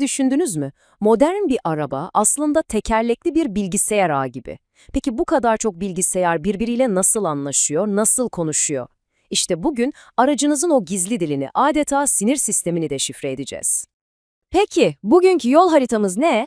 Düşündünüz mü? Modern bir araba aslında tekerlekli bir bilgisayar ağı gibi. Peki bu kadar çok bilgisayar birbiriyle nasıl anlaşıyor, nasıl konuşuyor? İşte bugün aracınızın o gizli dilini, adeta sinir sistemini de şifre edeceğiz. Peki, bugünkü yol haritamız ne?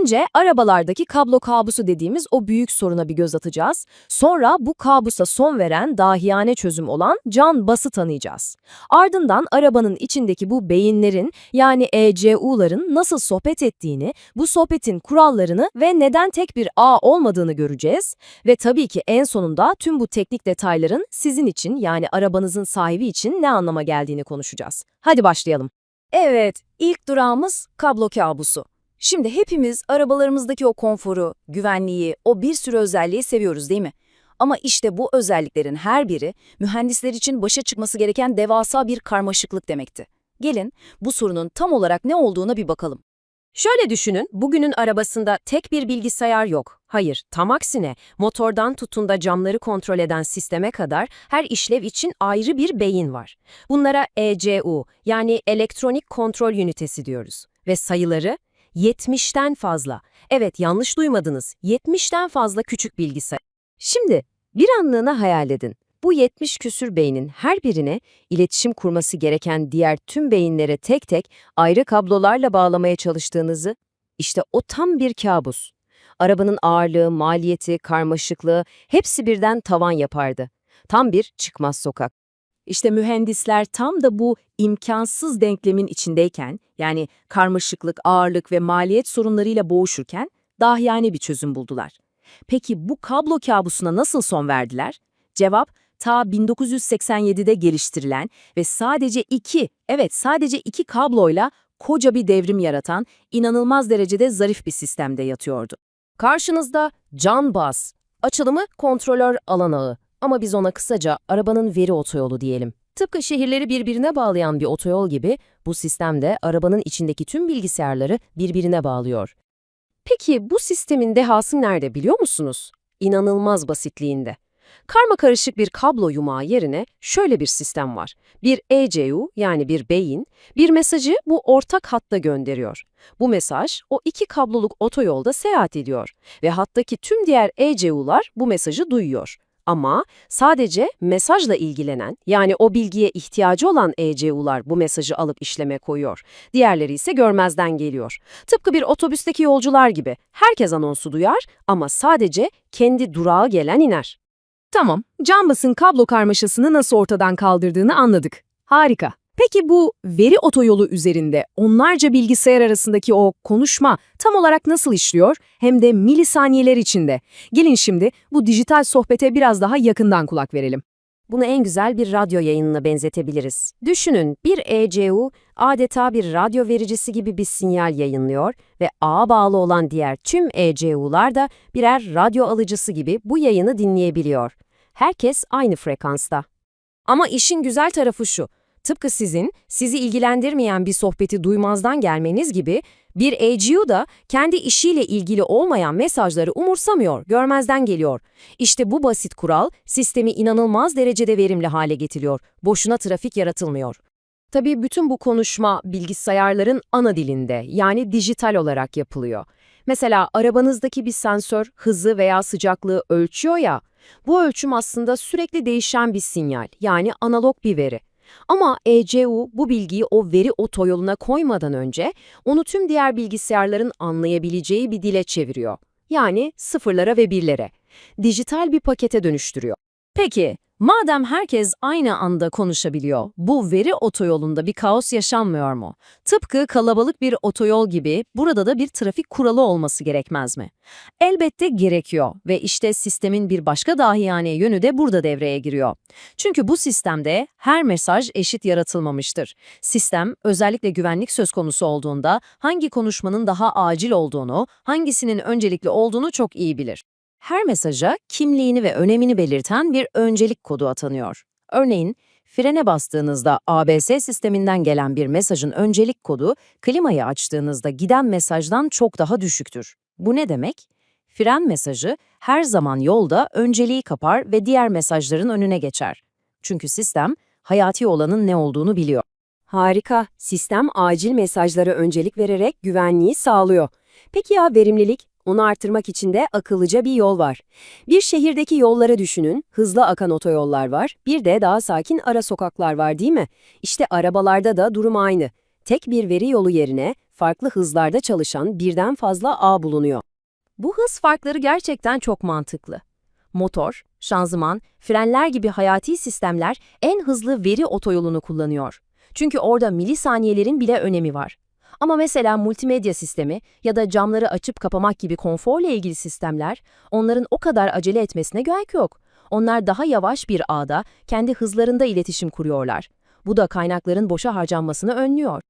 Önce arabalardaki kablo kabusu dediğimiz o büyük soruna bir göz atacağız. Sonra bu kabusa son veren dahiyane çözüm olan can bası tanıyacağız. Ardından arabanın içindeki bu beyinlerin yani ECU'ların nasıl sohbet ettiğini, bu sohbetin kurallarını ve neden tek bir ağ olmadığını göreceğiz. Ve tabii ki en sonunda tüm bu teknik detayların sizin için yani arabanızın sahibi için ne anlama geldiğini konuşacağız. Hadi başlayalım. Evet, ilk durağımız kablo kabusu. Şimdi hepimiz arabalarımızdaki o konforu, güvenliği, o bir sürü özelliği seviyoruz değil mi? Ama işte bu özelliklerin her biri mühendisler için başa çıkması gereken devasa bir karmaşıklık demekti. Gelin bu sorunun tam olarak ne olduğuna bir bakalım. Şöyle düşünün, bugünün arabasında tek bir bilgisayar yok. Hayır, tam aksine motordan tutun da camları kontrol eden sisteme kadar her işlev için ayrı bir beyin var. Bunlara ECU yani elektronik kontrol ünitesi diyoruz. Ve sayıları 70'ten fazla. Evet yanlış duymadınız, 70'ten fazla küçük bilgisayar. Şimdi bir anlığına hayal edin. Bu 70 küsür beynin her birine iletişim kurması gereken diğer tüm beyinlere tek tek ayrı kablolarla bağlamaya çalıştığınızı, işte o tam bir kabus. Arabanın ağırlığı, maliyeti, karmaşıklığı hepsi birden tavan yapardı. Tam bir çıkmaz sokak. İşte mühendisler tam da bu imkansız denklemin içindeyken, yani karmaşıklık, ağırlık ve maliyet sorunlarıyla boğuşurken dahiyane bir çözüm buldular. Peki bu kablo kabusuna nasıl son verdiler? Cevap, ta 1987'de geliştirilen ve sadece iki, evet sadece iki kabloyla koca bir devrim yaratan, inanılmaz derecede zarif bir sistemde yatıyordu. Karşınızda Can Bas, açılımı kontrolör alan ağı ama biz ona kısaca arabanın veri otoyolu diyelim. Tıpkı şehirleri birbirine bağlayan bir otoyol gibi bu sistemde arabanın içindeki tüm bilgisayarları birbirine bağlıyor. Peki bu sistemin dehası nerede biliyor musunuz? İnanılmaz basitliğinde. Karma karışık bir kablo yumağı yerine şöyle bir sistem var. Bir ECU yani bir beyin bir mesajı bu ortak hatta gönderiyor. Bu mesaj o iki kabloluk otoyolda seyahat ediyor ve hattaki tüm diğer ECU'lar bu mesajı duyuyor. Ama sadece mesajla ilgilenen yani o bilgiye ihtiyacı olan ECU'lar bu mesajı alıp işleme koyuyor. Diğerleri ise görmezden geliyor. Tıpkı bir otobüsteki yolcular gibi herkes anonsu duyar ama sadece kendi durağa gelen iner. Tamam, Canbas'ın kablo karmaşasını nasıl ortadan kaldırdığını anladık. Harika. Peki bu veri otoyolu üzerinde onlarca bilgisayar arasındaki o konuşma tam olarak nasıl işliyor hem de milisaniyeler içinde? Gelin şimdi bu dijital sohbete biraz daha yakından kulak verelim. Bunu en güzel bir radyo yayınına benzetebiliriz. Düşünün bir ECU adeta bir radyo vericisi gibi bir sinyal yayınlıyor ve ağa bağlı olan diğer tüm ECU'lar da birer radyo alıcısı gibi bu yayını dinleyebiliyor. Herkes aynı frekansta. Ama işin güzel tarafı şu. Tıpkı sizin, sizi ilgilendirmeyen bir sohbeti duymazdan gelmeniz gibi bir ECU da kendi işiyle ilgili olmayan mesajları umursamıyor, görmezden geliyor. İşte bu basit kural sistemi inanılmaz derecede verimli hale getiriyor. Boşuna trafik yaratılmıyor. Tabii bütün bu konuşma bilgisayarların ana dilinde yani dijital olarak yapılıyor. Mesela arabanızdaki bir sensör hızı veya sıcaklığı ölçüyor ya, bu ölçüm aslında sürekli değişen bir sinyal yani analog bir veri. Ama ECU bu bilgiyi o veri otoyoluna koymadan önce onu tüm diğer bilgisayarların anlayabileceği bir dile çeviriyor. Yani sıfırlara ve birlere. Dijital bir pakete dönüştürüyor. Peki, madem herkes aynı anda konuşabiliyor, bu veri otoyolunda bir kaos yaşanmıyor mu? Tıpkı kalabalık bir otoyol gibi burada da bir trafik kuralı olması gerekmez mi? Elbette gerekiyor ve işte sistemin bir başka dahiyane yönü de burada devreye giriyor. Çünkü bu sistemde her mesaj eşit yaratılmamıştır. Sistem özellikle güvenlik söz konusu olduğunda hangi konuşmanın daha acil olduğunu, hangisinin öncelikli olduğunu çok iyi bilir. Her mesaja kimliğini ve önemini belirten bir öncelik kodu atanıyor. Örneğin, frene bastığınızda ABS sisteminden gelen bir mesajın öncelik kodu, klimayı açtığınızda giden mesajdan çok daha düşüktür. Bu ne demek? Fren mesajı her zaman yolda önceliği kapar ve diğer mesajların önüne geçer. Çünkü sistem hayati olanın ne olduğunu biliyor. Harika. Sistem acil mesajlara öncelik vererek güvenliği sağlıyor. Peki ya verimlilik? Onu artırmak için de akıllıca bir yol var. Bir şehirdeki yolları düşünün. Hızlı akan otoyollar var. Bir de daha sakin ara sokaklar var değil mi? İşte arabalarda da durum aynı. Tek bir veri yolu yerine farklı hızlarda çalışan birden fazla ağ bulunuyor. Bu hız farkları gerçekten çok mantıklı. Motor, şanzıman, frenler gibi hayati sistemler en hızlı veri otoyolunu kullanıyor. Çünkü orada milisaniyelerin bile önemi var. Ama mesela multimedya sistemi ya da camları açıp kapamak gibi konforla ilgili sistemler, onların o kadar acele etmesine gerek yok. Onlar daha yavaş bir ağda, kendi hızlarında iletişim kuruyorlar. Bu da kaynakların boşa harcanmasını önlüyor.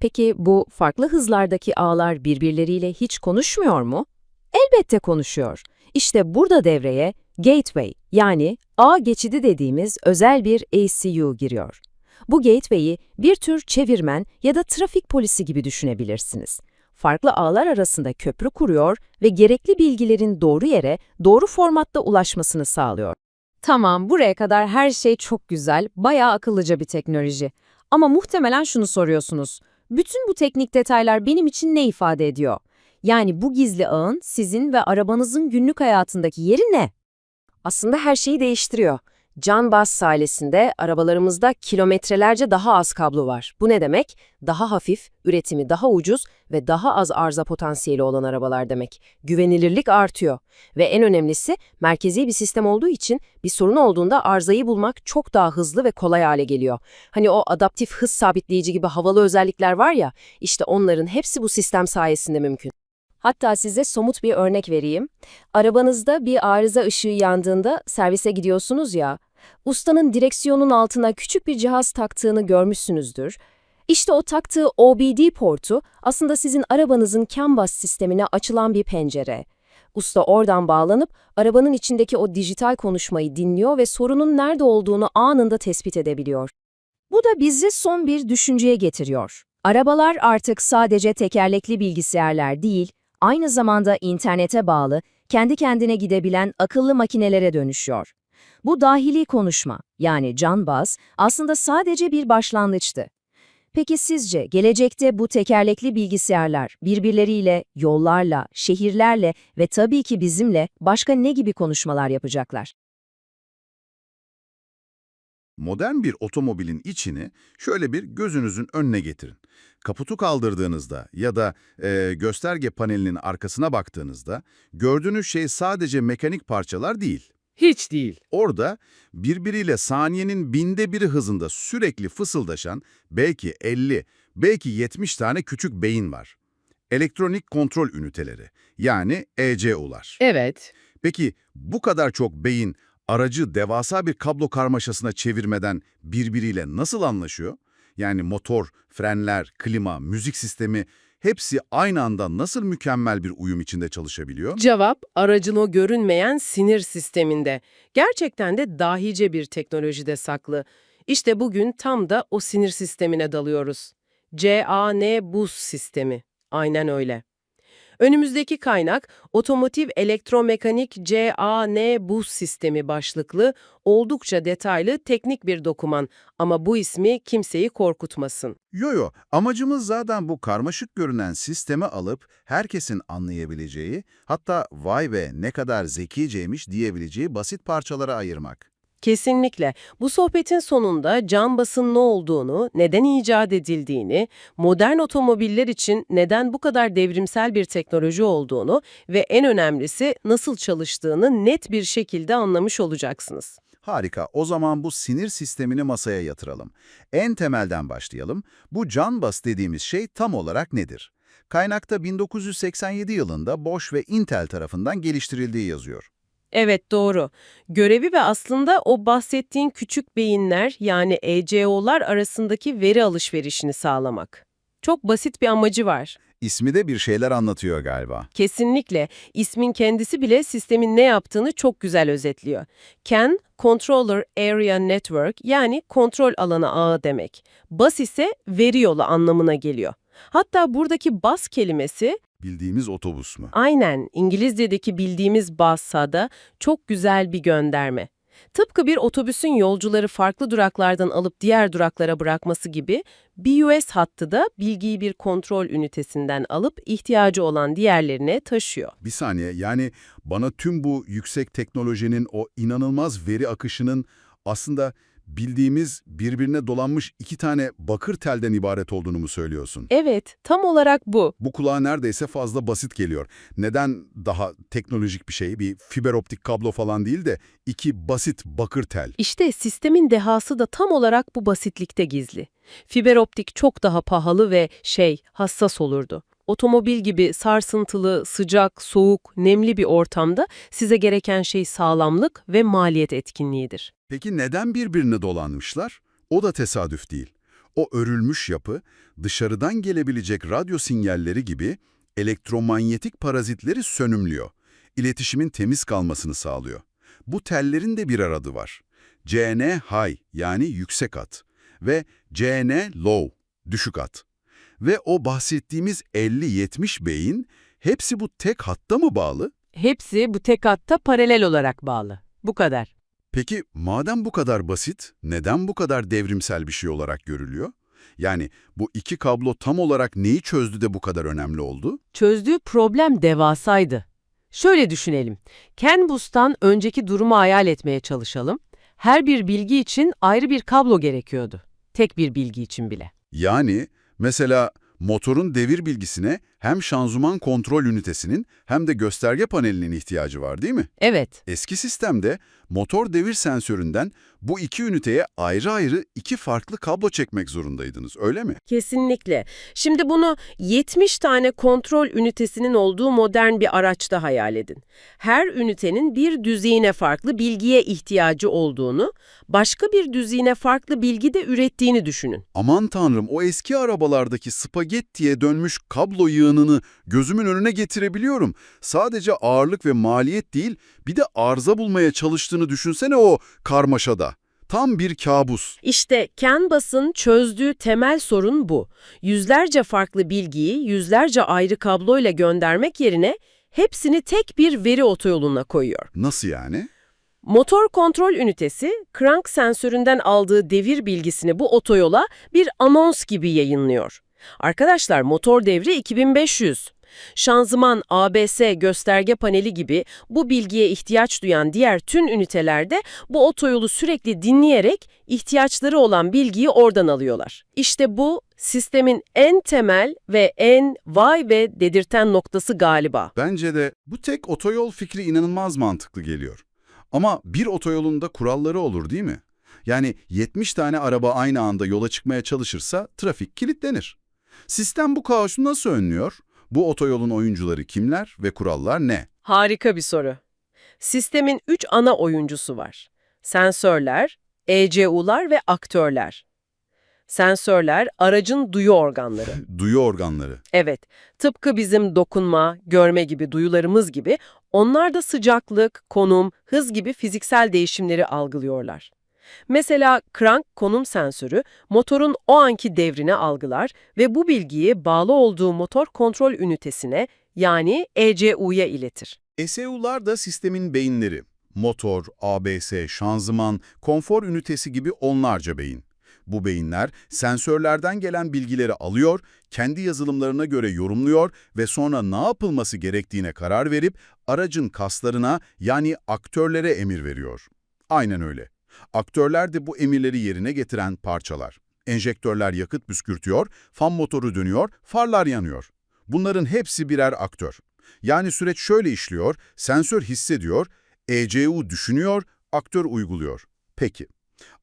Peki bu farklı hızlardaki ağlar birbirleriyle hiç konuşmuyor mu? Elbette konuşuyor. İşte burada devreye gateway yani ağ geçidi dediğimiz özel bir ACU giriyor. Bu gateway'i bir tür çevirmen ya da trafik polisi gibi düşünebilirsiniz. Farklı ağlar arasında köprü kuruyor ve gerekli bilgilerin doğru yere, doğru formatta ulaşmasını sağlıyor. Tamam, buraya kadar her şey çok güzel, bayağı akıllıca bir teknoloji. Ama muhtemelen şunu soruyorsunuz. Bütün bu teknik detaylar benim için ne ifade ediyor? Yani bu gizli ağın sizin ve arabanızın günlük hayatındaki yeri ne? Aslında her şeyi değiştiriyor. Can Bas sayesinde arabalarımızda kilometrelerce daha az kablo var. Bu ne demek? Daha hafif, üretimi daha ucuz ve daha az arıza potansiyeli olan arabalar demek. Güvenilirlik artıyor. Ve en önemlisi merkezi bir sistem olduğu için bir sorun olduğunda arızayı bulmak çok daha hızlı ve kolay hale geliyor. Hani o adaptif hız sabitleyici gibi havalı özellikler var ya, işte onların hepsi bu sistem sayesinde mümkün. Hatta size somut bir örnek vereyim. Arabanızda bir arıza ışığı yandığında servise gidiyorsunuz ya, ustanın direksiyonun altına küçük bir cihaz taktığını görmüşsünüzdür. İşte o taktığı OBD portu aslında sizin arabanızın CAN bus sistemine açılan bir pencere. Usta oradan bağlanıp arabanın içindeki o dijital konuşmayı dinliyor ve sorunun nerede olduğunu anında tespit edebiliyor. Bu da bizi son bir düşünceye getiriyor. Arabalar artık sadece tekerlekli bilgisayarlar değil, aynı zamanda internete bağlı, kendi kendine gidebilen akıllı makinelere dönüşüyor. Bu dahili konuşma, yani can baz, aslında sadece bir başlangıçtı. Peki sizce gelecekte bu tekerlekli bilgisayarlar birbirleriyle, yollarla, şehirlerle ve tabii ki bizimle başka ne gibi konuşmalar yapacaklar? Modern bir otomobilin içini şöyle bir gözünüzün önüne getirin. Kaputu kaldırdığınızda ya da e, gösterge panelinin arkasına baktığınızda gördüğünüz şey sadece mekanik parçalar değil. Hiç değil. Orada birbiriyle saniyenin binde biri hızında sürekli fısıldaşan belki 50, belki 70 tane küçük beyin var. Elektronik kontrol üniteleri yani ECU'lar. Evet. Peki bu kadar çok beyin aracı devasa bir kablo karmaşasına çevirmeden birbiriyle nasıl anlaşıyor? Yani motor, frenler, klima, müzik sistemi hepsi aynı anda nasıl mükemmel bir uyum içinde çalışabiliyor? Cevap aracın o görünmeyen sinir sisteminde. Gerçekten de dahice bir teknolojide saklı. İşte bugün tam da o sinir sistemine dalıyoruz. CAN bus sistemi. Aynen öyle. Önümüzdeki kaynak Otomotiv Elektromekanik CAN bus sistemi başlıklı oldukça detaylı teknik bir doküman ama bu ismi kimseyi korkutmasın. Yo yo, amacımız zaten bu karmaşık görünen sistemi alıp herkesin anlayabileceği, hatta vay be ne kadar zekiceymiş diyebileceği basit parçalara ayırmak. Kesinlikle. Bu sohbetin sonunda can basın ne olduğunu, neden icat edildiğini, modern otomobiller için neden bu kadar devrimsel bir teknoloji olduğunu ve en önemlisi nasıl çalıştığını net bir şekilde anlamış olacaksınız. Harika, o zaman bu sinir sistemini masaya yatıralım. En temelden başlayalım. Bu can bas dediğimiz şey tam olarak nedir? Kaynakta 1987 yılında Bosch ve Intel tarafından geliştirildiği yazıyor. Evet doğru. Görevi ve aslında o bahsettiğin küçük beyinler yani ECO'lar arasındaki veri alışverişini sağlamak. Çok basit bir amacı var. İsmi de bir şeyler anlatıyor galiba. Kesinlikle. İsmin kendisi bile sistemin ne yaptığını çok güzel özetliyor. CAN, Controller Area Network yani kontrol alanı ağı demek. Bus ise veri yolu anlamına geliyor. Hatta buradaki bus kelimesi Bildiğimiz otobüs mü? aynen İngilizce'deki bildiğimiz bus'a da çok güzel bir gönderme. Tıpkı bir otobüsün yolcuları farklı duraklardan alıp diğer duraklara bırakması gibi BUS hattı da bilgiyi bir kontrol ünitesinden alıp ihtiyacı olan diğerlerine taşıyor. Bir saniye yani bana tüm bu yüksek teknolojinin o inanılmaz veri akışının aslında bildiğimiz birbirine dolanmış iki tane bakır telden ibaret olduğunu mu söylüyorsun? Evet, tam olarak bu. Bu kulağa neredeyse fazla basit geliyor. Neden daha teknolojik bir şey, bir fiber optik kablo falan değil de iki basit bakır tel? İşte sistemin dehası da tam olarak bu basitlikte gizli. Fiber optik çok daha pahalı ve şey, hassas olurdu. Otomobil gibi sarsıntılı, sıcak, soğuk, nemli bir ortamda size gereken şey sağlamlık ve maliyet etkinliğidir. Peki neden birbirine dolanmışlar? O da tesadüf değil. O örülmüş yapı dışarıdan gelebilecek radyo sinyalleri gibi elektromanyetik parazitleri sönümlüyor. İletişimin temiz kalmasını sağlıyor. Bu tellerin de bir aradı var. CN high yani yüksek at ve CN low düşük at. Ve o bahsettiğimiz 50-70 beyin hepsi bu tek hatta mı bağlı? Hepsi bu tek hatta paralel olarak bağlı. Bu kadar. Peki madem bu kadar basit, neden bu kadar devrimsel bir şey olarak görülüyor? Yani bu iki kablo tam olarak neyi çözdü de bu kadar önemli oldu? Çözdüğü problem devasaydı. Şöyle düşünelim. CAN-BUS'tan önceki durumu hayal etmeye çalışalım. Her bir bilgi için ayrı bir kablo gerekiyordu. Tek bir bilgi için bile. Yani mesela motorun devir bilgisine hem şanzıman kontrol ünitesinin hem de gösterge panelinin ihtiyacı var değil mi? Evet, Eski sistemde motor devir sensöründen bu iki üniteye ayrı ayrı iki farklı kablo çekmek zorundaydınız, öyle mi? Kesinlikle. Şimdi bunu 70 tane kontrol ünitesinin olduğu modern bir araçta hayal edin. Her ünitenin bir düzeyine farklı bilgiye ihtiyacı olduğunu, başka bir düzeyine farklı bilgi de ürettiğini düşünün. Aman tanrım o eski arabalardaki spagettiye dönmüş kablo yığınını gözümün önüne getirebiliyorum. Sadece ağırlık ve maliyet değil bir de arıza bulmaya çalıştığını düşünsene o karmaşada. Tam bir kabus. İşte CAN-BUS'ın çözdüğü temel sorun bu. Yüzlerce farklı bilgiyi yüzlerce ayrı kabloyla göndermek yerine hepsini tek bir veri otoyoluna koyuyor. Nasıl yani? Motor kontrol ünitesi, crank sensöründen aldığı devir bilgisini bu otoyola bir anons gibi yayınlıyor. Arkadaşlar motor devri 2500. Şanzıman, ABS, gösterge paneli gibi bu bilgiye ihtiyaç duyan diğer tüm ünitelerde bu otoyolu sürekli dinleyerek ihtiyaçları olan bilgiyi oradan alıyorlar. İşte bu sistemin en temel ve en vay be dedirten noktası galiba. Bence de bu tek otoyol fikri inanılmaz mantıklı geliyor. Ama bir otoyolunda kuralları olur değil mi? Yani 70 tane araba aynı anda yola çıkmaya çalışırsa trafik kilitlenir. Sistem bu kaosu nasıl önlüyor? Bu otoyolun oyuncuları kimler ve kurallar ne? Harika bir soru. Sistemin üç ana oyuncusu var. Sensörler, ECU'lar ve aktörler. Sensörler, aracın duyu organları. Duyu organları. Evet, tıpkı bizim dokunma, görme gibi duyularımız gibi onlar da sıcaklık, konum, hız gibi fiziksel değişimleri algılıyorlar. Mesela crank konum sensörü motorun o anki devrini algılar ve bu bilgiyi bağlı olduğu motor kontrol ünitesine yani ECU'ya iletir. ECU'lar da sistemin beyinleri. Motor, ABS, şanzıman, konfor ünitesi gibi onlarca beyin. Bu beyinler sensörlerden gelen bilgileri alıyor, kendi yazılımlarına göre yorumluyor ve sonra ne yapılması gerektiğine karar verip aracın kaslarına yani aktörlere emir veriyor. Aynen öyle. Aktörler de bu emirleri yerine getiren parçalar. Enjektörler yakıt püskürtüyor, fan motoru dönüyor, farlar yanıyor. Bunların hepsi birer aktör. Yani süreç şöyle işliyor, sensör hissediyor, ECU düşünüyor, aktör uyguluyor. Peki.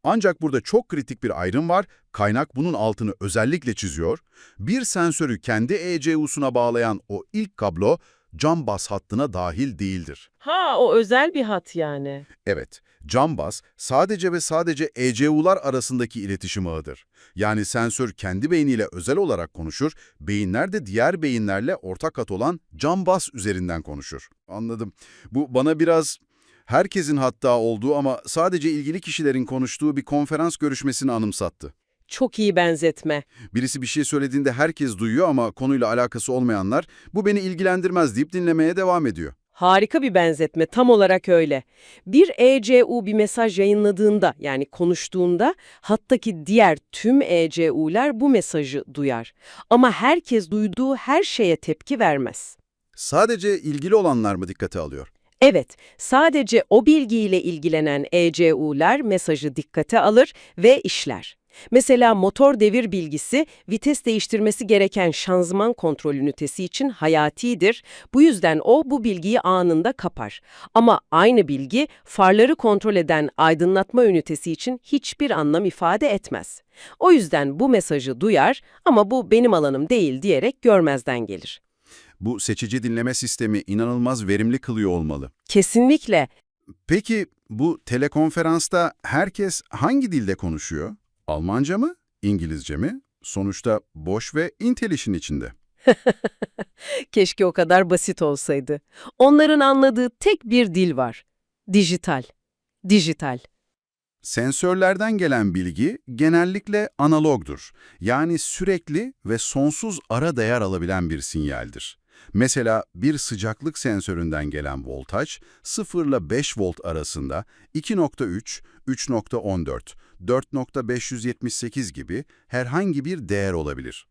Ancak burada çok kritik bir ayrım var, kaynak bunun altını özellikle çiziyor. Bir sensörü kendi ECU'suna bağlayan o ilk kablo, cam bas hattına dahil değildir. Ha, o özel bir hat yani. Evet, cam bas sadece ve sadece ECU'lar arasındaki iletişim ağıdır. Yani sensör kendi beyniyle özel olarak konuşur, beyinler de diğer beyinlerle ortak hat olan cam bas üzerinden konuşur. Anladım. Bu bana biraz herkesin hatta olduğu ama sadece ilgili kişilerin konuştuğu bir konferans görüşmesini anımsattı. Çok iyi benzetme. Birisi bir şey söylediğinde herkes duyuyor ama konuyla alakası olmayanlar bu beni ilgilendirmez deyip dinlemeye devam ediyor. Harika bir benzetme, tam olarak öyle. Bir ECU bir mesaj yayınladığında, yani konuştuğunda, hattaki diğer tüm ECU'ler bu mesajı duyar. Ama herkes duyduğu her şeye tepki vermez. Sadece ilgili olanlar mı dikkate alıyor? Evet, sadece o bilgiyle ilgilenen ECU'ler mesajı dikkate alır ve işler. Mesela motor devir bilgisi, vites değiştirmesi gereken şanzıman kontrol ünitesi için hayatidir. Bu yüzden o bu bilgiyi anında kapar. Ama aynı bilgi farları kontrol eden aydınlatma ünitesi için hiçbir anlam ifade etmez. O yüzden bu mesajı duyar ama bu benim alanım değil diyerek görmezden gelir. Bu seçici dinleme sistemi inanılmaz verimli kılıyor olmalı. Kesinlikle Peki bu telekonferansta herkes hangi dilde konuşuyor? Almanca mı? İngilizce mi? Sonuçta boş ve Intel işin içinde. Keşke o kadar basit olsaydı. Onların anladığı tek bir dil var. Dijital. Dijital. Sensörlerden gelen bilgi genellikle analogdur. Yani sürekli ve sonsuz ara değer alabilen bir sinyaldir. Mesela bir sıcaklık sensöründen gelen voltaj 0 ile 5 volt arasında 2.3, 3.14, 4.578 gibi herhangi bir değer olabilir.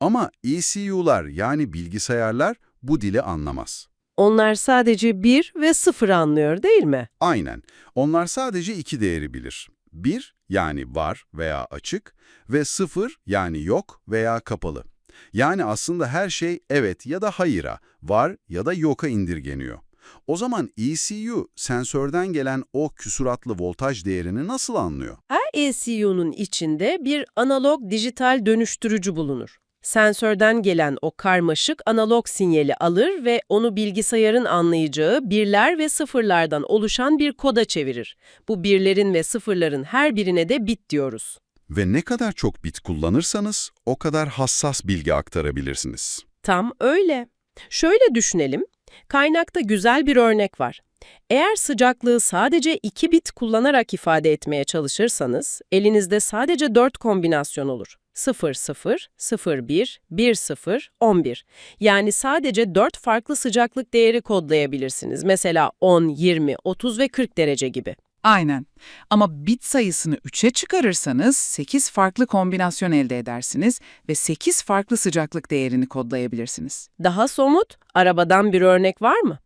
Ama ECU'lar yani bilgisayarlar bu dili anlamaz. Onlar sadece 1 ve 0 anlıyor değil mi? Aynen. Onlar sadece iki değeri bilir. 1 yani var veya açık ve 0 yani yok veya kapalı. Yani aslında her şey evet ya da hayıra, var ya da yoka indirgeniyor. O zaman ECU sensörden gelen o küsuratlı voltaj değerini nasıl anlıyor? Her ECU'nun içinde bir analog dijital dönüştürücü bulunur. Sensörden gelen o karmaşık analog sinyali alır ve onu bilgisayarın anlayacağı birler ve sıfırlardan oluşan bir koda çevirir. Bu birlerin ve sıfırların her birine de bit diyoruz. Ve ne kadar çok bit kullanırsanız o kadar hassas bilgi aktarabilirsiniz. Tam öyle. Şöyle düşünelim. Kaynakta güzel bir örnek var. Eğer sıcaklığı sadece 2 bit kullanarak ifade etmeye çalışırsanız, elinizde sadece 4 kombinasyon olur. 0, 0, 0, 1, 1, 0, 11. Yani sadece 4 farklı sıcaklık değeri kodlayabilirsiniz. Mesela 10, 20, 30 ve 40 derece gibi. Aynen. Ama bit sayısını 3'e çıkarırsanız 8 farklı kombinasyon elde edersiniz ve 8 farklı sıcaklık değerini kodlayabilirsiniz. Daha somut, arabadan bir örnek var mı?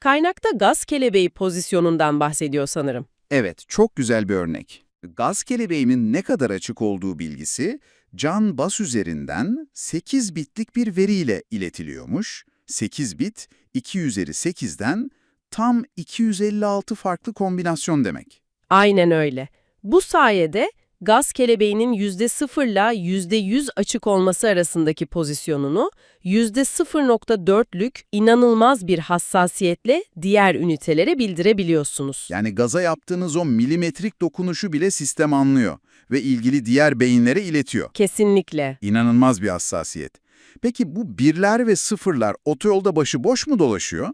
Kaynakta gaz kelebeği pozisyonundan bahsediyor sanırım. Evet, çok güzel bir örnek. Gaz kelebeğimin ne kadar açık olduğu bilgisi, can bas üzerinden 8 bitlik bir veriyle iletiliyormuş. 8 bit, 2 üzeri 8'den tam 256 farklı kombinasyon demek. Aynen öyle. Bu sayede gaz kelebeğinin %0 ile %100 açık olması arasındaki pozisyonunu %0.4'lük inanılmaz bir hassasiyetle diğer ünitelere bildirebiliyorsunuz. Yani gaza yaptığınız o milimetrik dokunuşu bile sistem anlıyor ve ilgili diğer beyinlere iletiyor. Kesinlikle. İnanılmaz bir hassasiyet. Peki bu birler ve sıfırlar otoyolda başıboş mu dolaşıyor?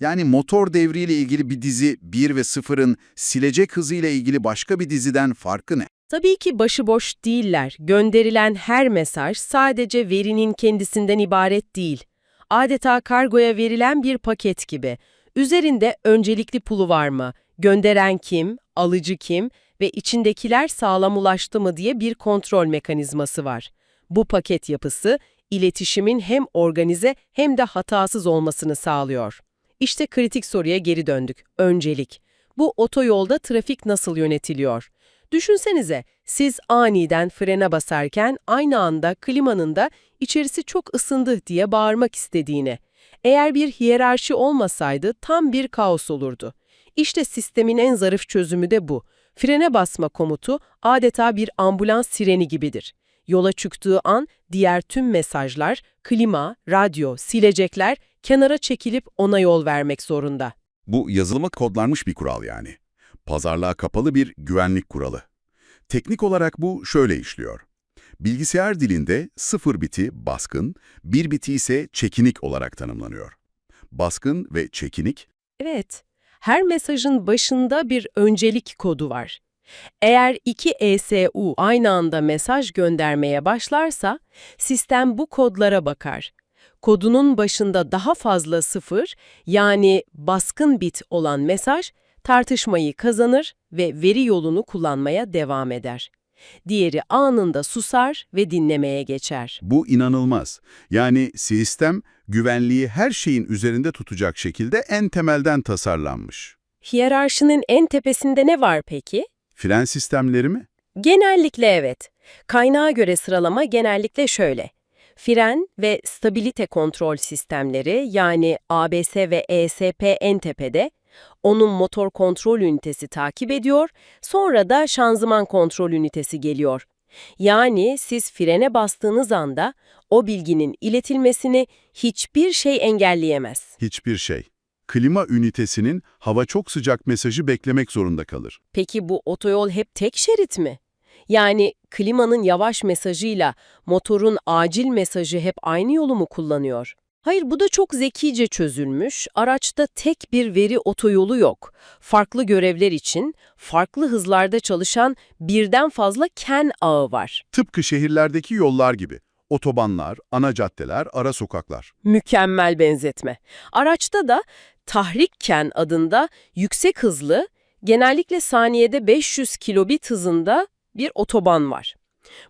Yani motor devriyle ilgili bir dizi 1 ve 0'ın silecek hızıyla ilgili başka bir diziden farkı ne? Tabii ki başıboş değiller. Gönderilen her mesaj sadece verinin kendisinden ibaret değil. Adeta kargoya verilen bir paket gibi. Üzerinde öncelikli pulu var mı? Gönderen kim? Alıcı kim? Ve içindekiler sağlam ulaştı mı diye bir kontrol mekanizması var. Bu paket yapısı iletişimin hem organize hem de hatasız olmasını sağlıyor. İşte kritik soruya geri döndük. Öncelik. Bu otoyolda trafik nasıl yönetiliyor? Düşünsenize, siz aniden frene basarken aynı anda klimanın da içerisi çok ısındı diye bağırmak istediğini. Eğer bir hiyerarşi olmasaydı tam bir kaos olurdu. İşte sistemin en zarif çözümü de bu. Frene basma komutu adeta bir ambulans sireni gibidir. Yola çıktığı an diğer tüm mesajlar, klima, radyo, silecekler kenara çekilip ona yol vermek zorunda. Bu yazılıma kodlanmış bir kural yani. Pazarlığa kapalı bir güvenlik kuralı. Teknik olarak bu şöyle işliyor. Bilgisayar dilinde sıfır biti baskın, bir biti ise çekinik olarak tanımlanıyor. Baskın ve çekinik, Evet, her mesajın başında bir öncelik kodu var. Eğer iki ESU aynı anda mesaj göndermeye başlarsa, sistem bu kodlara bakar. Kodunun başında daha fazla sıfır yani baskın bit olan mesaj tartışmayı kazanır ve veri yolunu kullanmaya devam eder. Diğeri anında susar ve dinlemeye geçer. Bu inanılmaz. Yani sistem güvenliği her şeyin üzerinde tutacak şekilde en temelden tasarlanmış. Hiyerarşinin en tepesinde ne var peki? Fren sistemleri mi? Genellikle evet. Kaynağa göre sıralama genellikle şöyle. Fren ve stabilite kontrol sistemleri yani ABS ve ESP en tepede, onun motor kontrol ünitesi takip ediyor, sonra da şanzıman kontrol ünitesi geliyor. Yani siz frene bastığınız anda o bilginin iletilmesini hiçbir şey engelleyemez. Hiçbir şey. Klima ünitesinin hava çok sıcak mesajı beklemek zorunda kalır. Peki bu otoyol hep tek şerit mi? Yani klimanın yavaş mesajıyla motorun acil mesajı hep aynı yolu mu kullanıyor? Hayır bu da çok zekice çözülmüş. Araçta tek bir veri otoyolu yok. Farklı görevler için farklı hızlarda çalışan birden fazla ken ağı var. Tıpkı şehirlerdeki yollar gibi. Otobanlar, ana caddeler, ara sokaklar. Mükemmel benzetme. Araçta da tahrik ken adında yüksek hızlı, genellikle saniyede 500 kilobit hızında bir otoban var.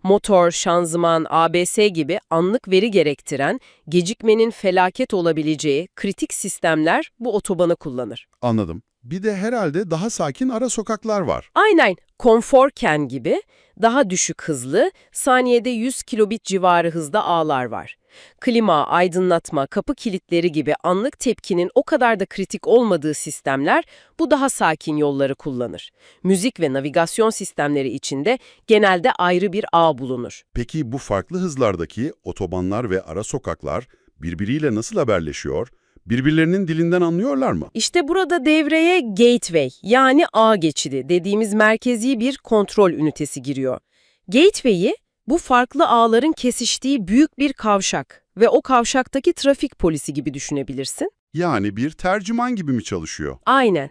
Motor, şanzıman, ABS gibi anlık veri gerektiren, gecikmenin felaket olabileceği kritik sistemler bu otobanı kullanır. Anladım. Bir de herhalde daha sakin ara sokaklar var. Aynen konforken gibi daha düşük hızlı, saniyede 100 kilobit civarı hızda ağlar var. Klima, aydınlatma, kapı kilitleri gibi anlık tepkinin o kadar da kritik olmadığı sistemler bu daha sakin yolları kullanır. Müzik ve navigasyon sistemleri içinde genelde ayrı bir ağ bulunur. Peki bu farklı hızlardaki otobanlar ve ara sokaklar birbiriyle nasıl haberleşiyor? Birbirlerinin dilinden anlıyorlar mı? İşte burada devreye gateway yani ağ geçidi dediğimiz merkezi bir kontrol ünitesi giriyor. Gateway'i bu farklı ağların kesiştiği büyük bir kavşak ve o kavşaktaki trafik polisi gibi düşünebilirsin. Yani bir tercüman gibi mi çalışıyor? Aynen.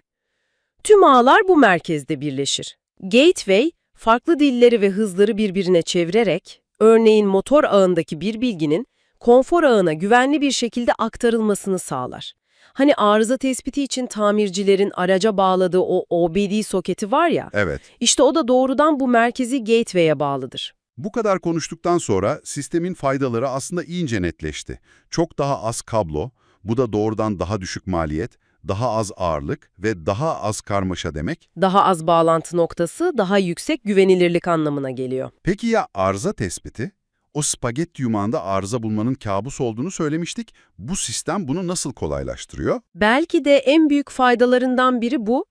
Tüm ağlar bu merkezde birleşir. Gateway, farklı dilleri ve hızları birbirine çevirerek, örneğin motor ağındaki bir bilginin konfor ağına güvenli bir şekilde aktarılmasını sağlar. Hani arıza tespiti için tamircilerin araca bağladığı o OBD soketi var ya, Evet. işte o da doğrudan bu merkezi gateway'e bağlıdır. Bu kadar konuştuktan sonra sistemin faydaları aslında iyice netleşti. Çok daha az kablo, bu da doğrudan daha düşük maliyet, daha az ağırlık ve daha az karmaşa demek. Daha az bağlantı noktası, daha yüksek güvenilirlik anlamına geliyor. Peki ya arıza tespiti? O spagetti yumağında arıza bulmanın kabus olduğunu söylemiştik. Bu sistem bunu nasıl kolaylaştırıyor? Belki de en büyük faydalarından biri bu.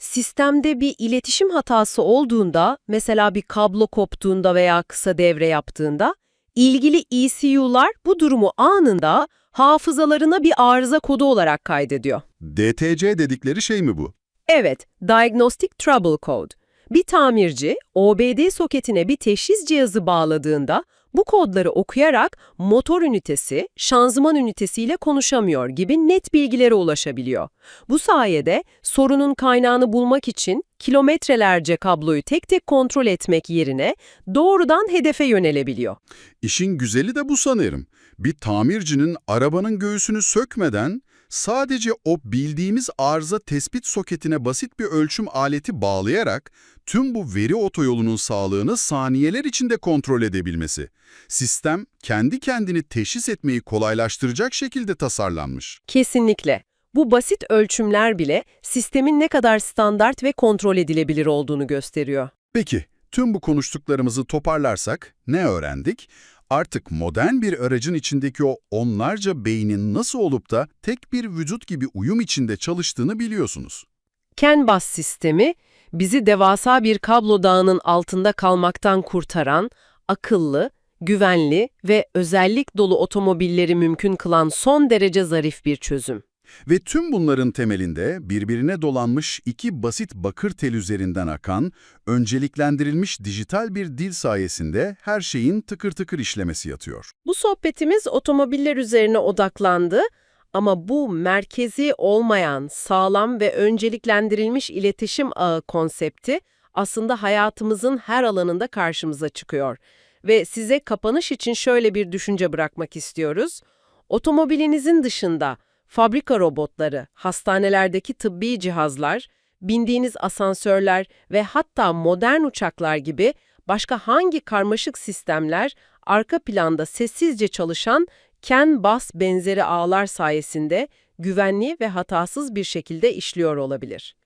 Sistemde bir iletişim hatası olduğunda, mesela bir kablo koptuğunda veya kısa devre yaptığında, ilgili ECU'lar bu durumu anında hafızalarına bir arıza kodu olarak kaydediyor. DTC dedikleri şey mi bu? Evet, Diagnostic Trouble Code. Bir tamirci, OBD soketine bir teşhis cihazı bağladığında, bu kodları okuyarak motor ünitesi, şanzıman ünitesiyle konuşamıyor gibi net bilgilere ulaşabiliyor. Bu sayede sorunun kaynağını bulmak için kilometrelerce kabloyu tek tek kontrol etmek yerine doğrudan hedefe yönelebiliyor. İşin güzeli de bu sanırım. Bir tamircinin arabanın göğsünü sökmeden sadece o bildiğimiz arıza tespit soketine basit bir ölçüm aleti bağlayarak tüm bu veri otoyolunun sağlığını saniyeler içinde kontrol edebilmesi. Sistem kendi kendini teşhis etmeyi kolaylaştıracak şekilde tasarlanmış. Kesinlikle. Bu basit ölçümler bile sistemin ne kadar standart ve kontrol edilebilir olduğunu gösteriyor. Peki, tüm bu konuştuklarımızı toparlarsak ne öğrendik? Artık modern bir aracın içindeki o onlarca beynin nasıl olup da tek bir vücut gibi uyum içinde çalıştığını biliyorsunuz. CAN bus sistemi bizi devasa bir kablo dağının altında kalmaktan kurtaran, akıllı, güvenli ve özellik dolu otomobilleri mümkün kılan son derece zarif bir çözüm. Ve tüm bunların temelinde birbirine dolanmış iki basit bakır tel üzerinden akan, önceliklendirilmiş dijital bir dil sayesinde her şeyin tıkır tıkır işlemesi yatıyor. Bu sohbetimiz otomobiller üzerine odaklandı ama bu merkezi olmayan, sağlam ve önceliklendirilmiş iletişim ağı konsepti aslında hayatımızın her alanında karşımıza çıkıyor. Ve size kapanış için şöyle bir düşünce bırakmak istiyoruz. Otomobilinizin dışında fabrika robotları, hastanelerdeki tıbbi cihazlar, bindiğiniz asansörler ve hatta modern uçaklar gibi başka hangi karmaşık sistemler arka planda sessizce çalışan CAN-BUS benzeri ağlar sayesinde güvenli ve hatasız bir şekilde işliyor olabilir.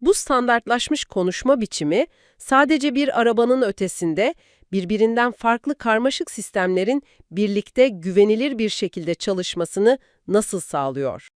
Bu standartlaşmış konuşma biçimi sadece bir arabanın ötesinde birbirinden farklı karmaşık sistemlerin birlikte güvenilir bir şekilde çalışmasını nasıl sağlıyor?